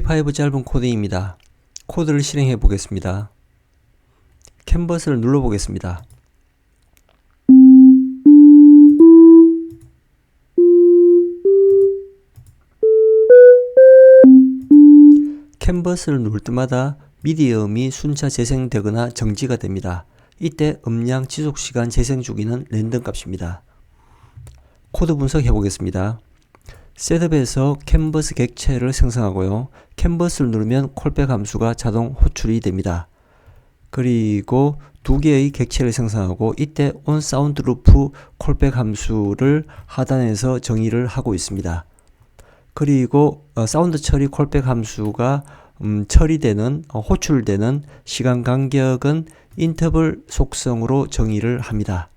P5 짧은 코드입니다. 코드를 실행해 보겠습니다. 캔버스를 눌러 보겠습니다. 캔버스를 누를 때마다 미디엄이 순차 재생되거나 정지가 됩니다. 이때 음량 지속 시간 재생 주기는 랜덤 값입니다. 코드 분석해 보겠습니다. 셋업에서 캔버스 객체를 생성하고요. 캔버스를 누르면 콜백 함수가 자동 호출이 됩니다. 그리고 두 개의 객체를 생성하고 이때 onSound loop 콜백 함수를 하단에서 정의를 하고 있습니다. 그리고 어, 사운드 처리 콜백 함수가 음, 처리되는 어, 호출되는 시간 간격은 인터벌 속성으로 정의를 합니다.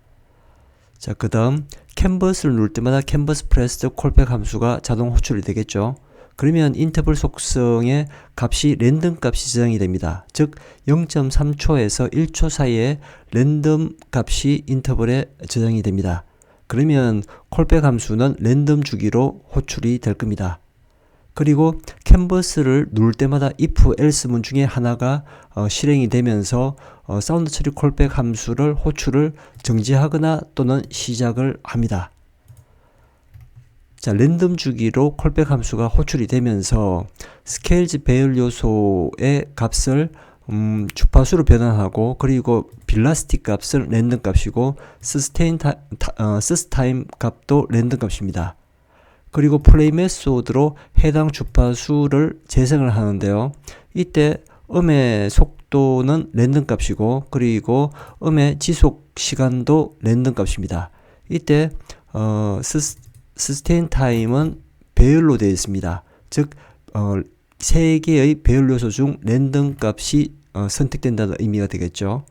자, 그다음 캔버스를 누를 때마다 캔버스 프레스트 콜백 함수가 자동 호출이 되겠죠. 그러면 인터벌 속성의 값이 랜덤 값이 저장이 됩니다. 즉 0.3초에서 1초 사이에 랜덤 값이 인터벌에 저장이 됩니다. 그러면 콜백 함수는 랜덤 주기로 호출이 될 겁니다. 그리고 캔버스를 누를 때마다 if, else 문 중에 하나가 어, 실행이 되면서 어, 사운드 처리 콜백 함수를 호출을 정지하거나 또는 시작을 합니다. 자, 랜덤 주기로 콜백 함수가 호출이 되면서 스케일즈 배열 요소의 값을 음, 주파수로 변환하고 그리고 빌라스티 값은 랜덤 값이고 스스테인 타, 어, 스스타임 값도 랜덤 값입니다. 그리고 플레이 메소드로 해당 주파수를 재생을 하는데요. 이때 음의 속도는 랜덤 값이고 그리고 음의 지속 시간도 랜덤 값입니다. 이때 어, 스스, 스테인 타임은 배열로 되어 있습니다. 즉 어, 세 개의 배열 요소 중 랜덤 값이 어, 선택된다는 의미가 되겠죠.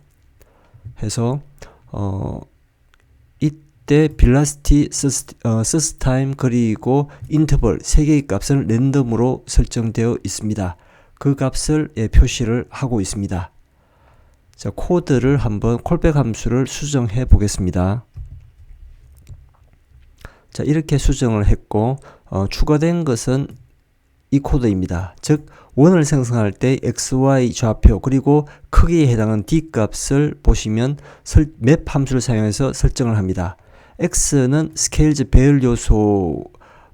해서 어, 이 때 빌라스티, 서스, 어, 서스 타임 그리고 인터벌 세 개의 값은 랜덤으로 설정되어 있습니다. 그 값을 예, 표시를 하고 있습니다. 자, 코드를 한번 콜백 함수를 수정해 보겠습니다. 자, 이렇게 수정을 했고 어, 추가된 것은 이 코드입니다. 즉 원을 생성할 때 xy 좌표 그리고 크기에 해당하는 d 값을 보시면 설, 맵 함수를 사용해서 설정을 합니다. X는 스케일즈 배열 요소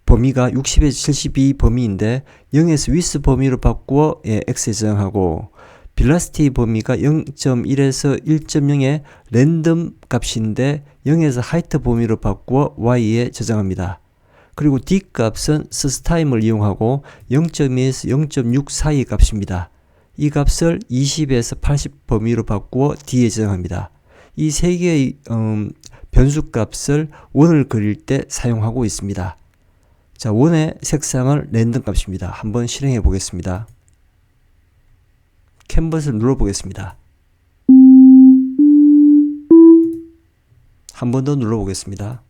범위가 60에서 72 범위인데 0에서 위스 범위로 바꾸어 예, x에 저장하고 빌라스티 범위가 0.1에서 1.0의 랜덤 값인데 0에서 하이트 범위로 바꾸어 y에 저장합니다. 그리고 d 값은 스타임을 이용하고 0.2에서 0.6 사이 값입니다. 이 값을 20에서 80 범위로 바꾸어 d에 저장합니다. 이 세 개의 음, 변수 값을 원을 그릴 때 사용하고 있습니다. 자, 원의 색상을 랜덤 값입니다. 한번 실행해 보겠습니다. 캔버스를 눌러 보겠습니다. 한 번 더 눌러 보겠습니다.